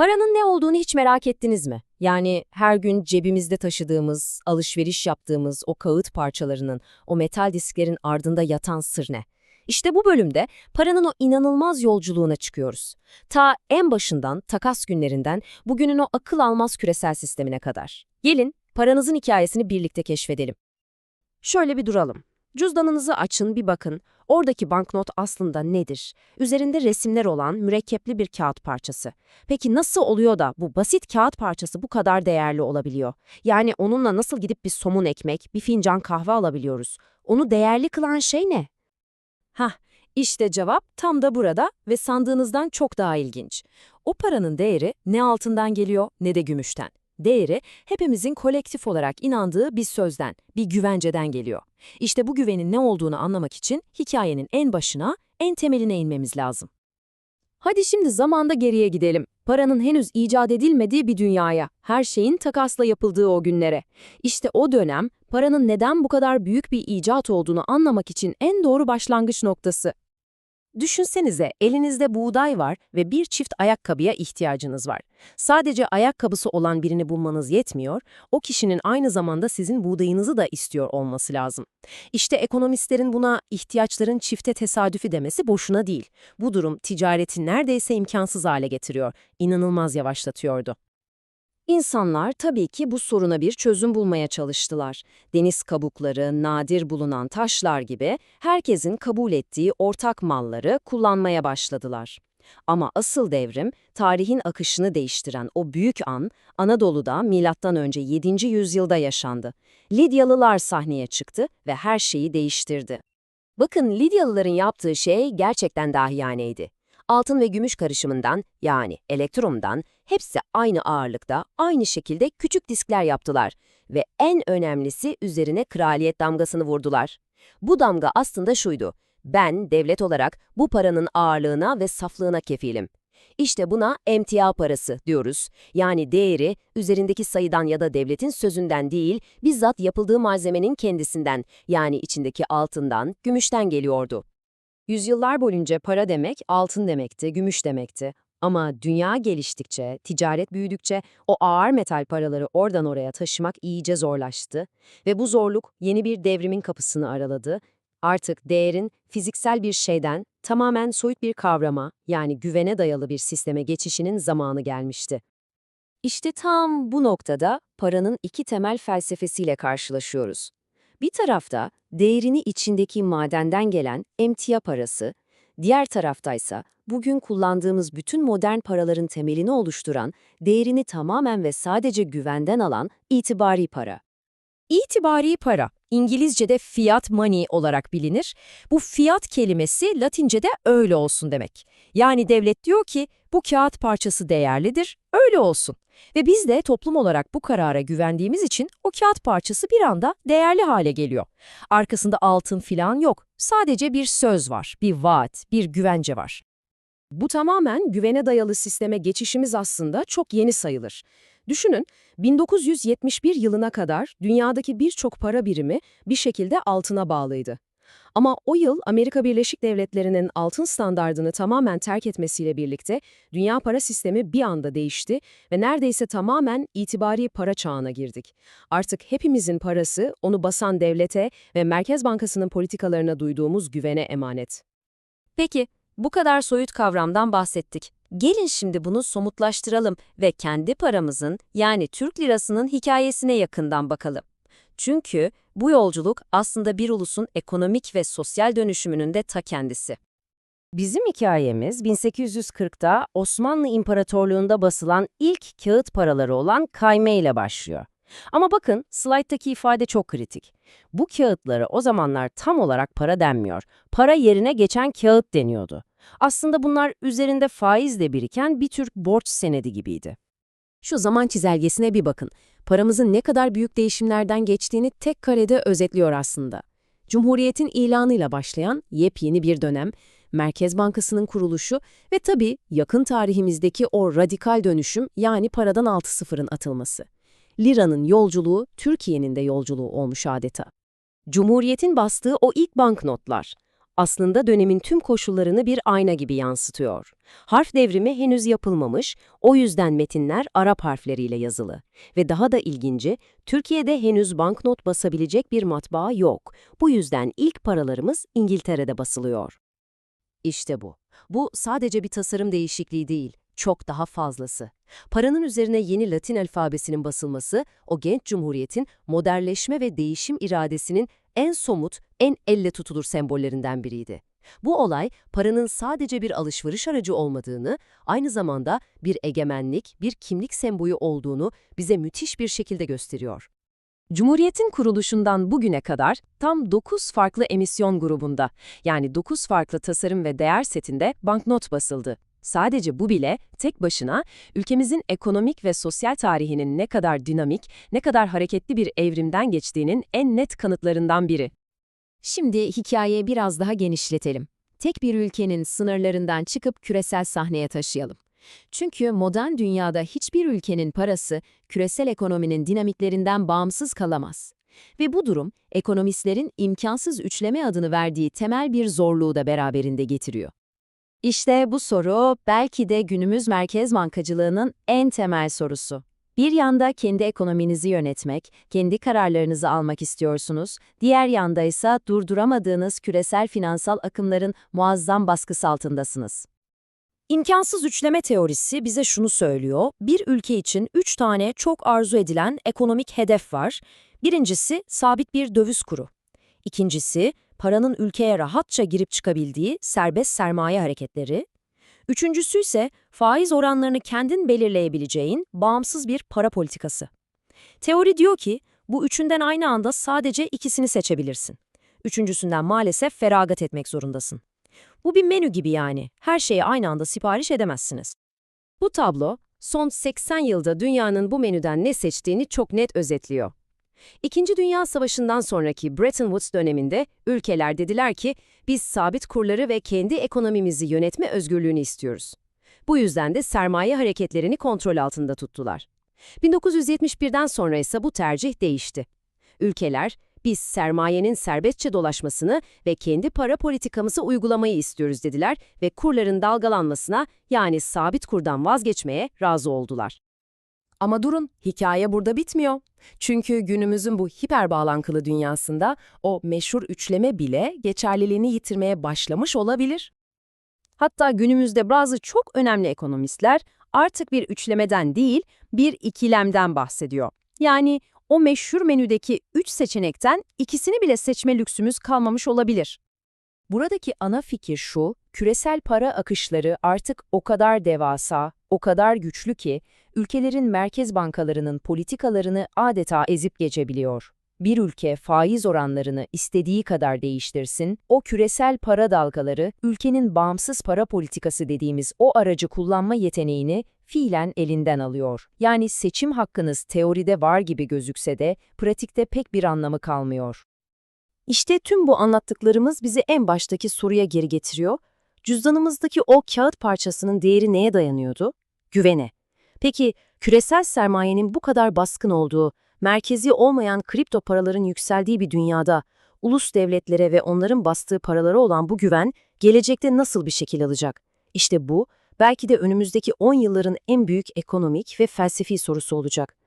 Paranın ne olduğunu hiç merak ettiniz mi? Yani her gün cebimizde taşıdığımız, alışveriş yaptığımız o kağıt parçalarının, o metal disklerin ardında yatan sır ne? İşte bu bölümde paranın o inanılmaz yolculuğuna çıkıyoruz. Ta en başından, takas günlerinden, bugünün o akıl almaz küresel sistemine kadar. Gelin, paranızın hikayesini birlikte keşfedelim. Şöyle bir duralım. Cüzdanınızı açın bir bakın. Oradaki banknot aslında nedir? Üzerinde resimler olan mürekkepli bir kağıt parçası. Peki nasıl oluyor da bu basit kağıt parçası bu kadar değerli olabiliyor? Yani onunla nasıl gidip bir somun ekmek, bir fincan kahve alabiliyoruz? Onu değerli kılan şey ne? Hah, işte cevap tam da burada ve sandığınızdan çok daha ilginç. O paranın değeri ne altından geliyor ne de gümüşten. Değeri hepimizin kolektif olarak inandığı bir sözden, bir güvenceden geliyor. İşte bu güvenin ne olduğunu anlamak için hikayenin en başına, en temeline inmemiz lazım. Hadi şimdi zamanda geriye gidelim. Paranın henüz icat edilmediği bir dünyaya, her şeyin takasla yapıldığı o günlere. İşte o dönem, paranın neden bu kadar büyük bir icat olduğunu anlamak için en doğru başlangıç noktası. Düşünsenize elinizde buğday var ve bir çift ayakkabıya ihtiyacınız var. Sadece ayakkabısı olan birini bulmanız yetmiyor, o kişinin aynı zamanda sizin buğdayınızı da istiyor olması lazım. İşte ekonomistlerin buna ihtiyaçların çifte tesadüfi demesi boşuna değil. Bu durum ticareti neredeyse imkansız hale getiriyor, inanılmaz yavaşlatıyordu. İnsanlar tabii ki bu soruna bir çözüm bulmaya çalıştılar. Deniz kabukları, nadir bulunan taşlar gibi herkesin kabul ettiği ortak malları kullanmaya başladılar. Ama asıl devrim, tarihin akışını değiştiren o büyük an, Anadolu'da M.Ö. 7. yüzyılda yaşandı. Lidyalılar sahneye çıktı ve her şeyi değiştirdi. Bakın Lidyalıların yaptığı şey gerçekten dahiyaneydi. Altın ve gümüş karışımından yani elektrumdan hepsi aynı ağırlıkta, aynı şekilde küçük diskler yaptılar ve en önemlisi üzerine kraliyet damgasını vurdular. Bu damga aslında şuydu, ben devlet olarak bu paranın ağırlığına ve saflığına kefilim. İşte buna emtia parası diyoruz. Yani değeri üzerindeki sayıdan ya da devletin sözünden değil, bizzat yapıldığı malzemenin kendisinden yani içindeki altından, gümüşten geliyordu. Yüzyıllar boyunca para demek altın demekti, gümüş demekti. Ama dünya geliştikçe, ticaret büyüdükçe o ağır metal paraları oradan oraya taşımak iyice zorlaştı ve bu zorluk yeni bir devrimin kapısını araladı. Artık değerin fiziksel bir şeyden tamamen soyut bir kavrama yani güvene dayalı bir sisteme geçişinin zamanı gelmişti. İşte tam bu noktada paranın iki temel felsefesiyle karşılaşıyoruz. Bir tarafta değerini içindeki madenden gelen emtia parası, diğer taraftaysa bugün kullandığımız bütün modern paraların temelini oluşturan, değerini tamamen ve sadece güvenden alan itibari para. İtibari para, İngilizce'de fiat money olarak bilinir. Bu fiat kelimesi Latince'de öyle olsun demek. Yani devlet diyor ki bu kağıt parçası değerlidir, öyle olsun. Ve biz de toplum olarak bu karara güvendiğimiz için o kağıt parçası bir anda değerli hale geliyor. Arkasında altın filan yok. Sadece bir söz var, bir vaat, bir güvence var. Bu tamamen güvene dayalı sisteme geçişimiz aslında çok yeni sayılır. Düşünün, 1971 yılına kadar dünyadaki birçok para birimi bir şekilde altına bağlıydı. Ama o yıl Amerika Birleşik Devletleri'nin altın standardını tamamen terk etmesiyle birlikte dünya para sistemi bir anda değişti ve neredeyse tamamen itibari para çağına girdik. Artık hepimizin parası onu basan devlete ve Merkez Bankası'nın politikalarına duyduğumuz güvene emanet. Peki, bu kadar soyut kavramdan bahsettik. Gelin şimdi bunu somutlaştıralım ve kendi paramızın yani Türk lirasının hikayesine yakından bakalım. Çünkü bu yolculuk aslında bir ulusun ekonomik ve sosyal dönüşümünün de ta kendisi. Bizim hikayemiz 1840'da Osmanlı İmparatorluğu'nda basılan ilk kağıt paraları olan kayme ile başlıyor. Ama bakın slayttaki ifade çok kritik. Bu kağıtlara o zamanlar tam olarak para denmiyor. Para yerine geçen kağıt deniyordu. Aslında bunlar üzerinde faizle biriken bir tür borç senedi gibiydi. Şu zaman çizelgesine bir bakın. Paramızın ne kadar büyük değişimlerden geçtiğini tek karede özetliyor aslında. Cumhuriyetin ilanıyla başlayan yepyeni bir dönem, Merkez Bankası'nın kuruluşu ve tabii yakın tarihimizdeki o radikal dönüşüm yani paradan altı sıfırın atılması. Liranın yolculuğu, Türkiye'nin de yolculuğu olmuş adeta. Cumhuriyetin bastığı o ilk banknotlar, aslında dönemin tüm koşullarını bir ayna gibi yansıtıyor. Harf devrimi henüz yapılmamış, o yüzden metinler Arap harfleriyle yazılı. Ve daha da ilginci, Türkiye'de henüz banknot basabilecek bir matbaa yok. Bu yüzden ilk paralarımız İngiltere'de basılıyor. İşte bu. Bu sadece bir tasarım değişikliği değil, çok daha fazlası. Paranın üzerine yeni Latin alfabesinin basılması, o genç cumhuriyetin modernleşme ve değişim iradesinin en somut, en elle tutulur sembollerinden biriydi. Bu olay, paranın sadece bir alışveriş aracı olmadığını, aynı zamanda bir egemenlik, bir kimlik sembolü olduğunu bize müthiş bir şekilde gösteriyor. Cumhuriyetin kuruluşundan bugüne kadar tam 9 farklı emisyon grubunda, yani 9 farklı tasarım ve değer setinde banknot basıldı. Sadece bu bile tek başına ülkemizin ekonomik ve sosyal tarihinin ne kadar dinamik, ne kadar hareketli bir evrimden geçtiğinin en net kanıtlarından biri. Şimdi hikayeyi biraz daha genişletelim. Tek bir ülkenin sınırlarından çıkıp küresel sahneye taşıyalım. Çünkü modern dünyada hiçbir ülkenin parası küresel ekonominin dinamiklerinden bağımsız kalamaz. Ve bu durum ekonomistlerin imkansız üçleme adını verdiği temel bir zorluğu da beraberinde getiriyor. İşte bu soru belki de günümüz merkez bankacılığının en temel sorusu. Bir yanda kendi ekonominizi yönetmek, kendi kararlarınızı almak istiyorsunuz, diğer yanda ise durduramadığınız küresel finansal akımların muazzam baskısı altındasınız. İmkansız üçleme teorisi bize şunu söylüyor. Bir ülke için üç tane çok arzu edilen ekonomik hedef var. Birincisi sabit bir döviz kuru. İkincisi paranın ülkeye rahatça girip çıkabildiği serbest sermaye hareketleri. Üçüncüsü ise faiz oranlarını kendin belirleyebileceğin bağımsız bir para politikası. Teori diyor ki bu üçünden aynı anda sadece ikisini seçebilirsin. Üçüncüsünden maalesef feragat etmek zorundasın. Bu bir menü gibi yani. Her şeyi aynı anda sipariş edemezsiniz. Bu tablo, son 80 yılda dünyanın bu menüden ne seçtiğini çok net özetliyor. İkinci Dünya Savaşı'ndan sonraki Bretton Woods döneminde ülkeler dediler ki biz sabit kurları ve kendi ekonomimizi yönetme özgürlüğünü istiyoruz. Bu yüzden de sermaye hareketlerini kontrol altında tuttular. 1971'den sonra ise bu tercih değişti. Ülkeler biz sermayenin serbestçe dolaşmasını ve kendi para politikamızı uygulamayı istiyoruz dediler ve kurların dalgalanmasına yani sabit kurdan vazgeçmeye razı oldular. Ama durun, hikaye burada bitmiyor. Çünkü günümüzün bu hiper bağlantılı dünyasında o meşhur üçleme bile geçerliliğini yitirmeye başlamış olabilir. Hatta günümüzde bazı çok önemli ekonomistler artık bir üçlemeden değil, bir ikilemden bahsediyor. Yani o meşhur menüdeki üç seçenekten ikisini bile seçme lüksümüz kalmamış olabilir. Buradaki ana fikir şu, küresel para akışları artık o kadar devasa, o kadar güçlü ki, ülkelerin merkez bankalarının politikalarını adeta ezip geçebiliyor. Bir ülke faiz oranlarını istediği kadar değiştirsin, o küresel para dalgaları, ülkenin bağımsız para politikası dediğimiz o aracı kullanma yeteneğini fiilen elinden alıyor. Yani seçim hakkınız teoride var gibi gözükse de, pratikte pek bir anlamı kalmıyor. İşte tüm bu anlattıklarımız bizi en baştaki soruya geri getiriyor. Cüzdanımızdaki o kağıt parçasının değeri neye dayanıyordu? Güvene. Peki küresel sermayenin bu kadar baskın olduğu, merkezi olmayan kripto paraların yükseldiği bir dünyada ulus devletlere ve onların bastığı paralara olan bu güven gelecekte nasıl bir şekil alacak? İşte bu belki de önümüzdeki 10 yılların en büyük ekonomik ve felsefi sorusu olacak.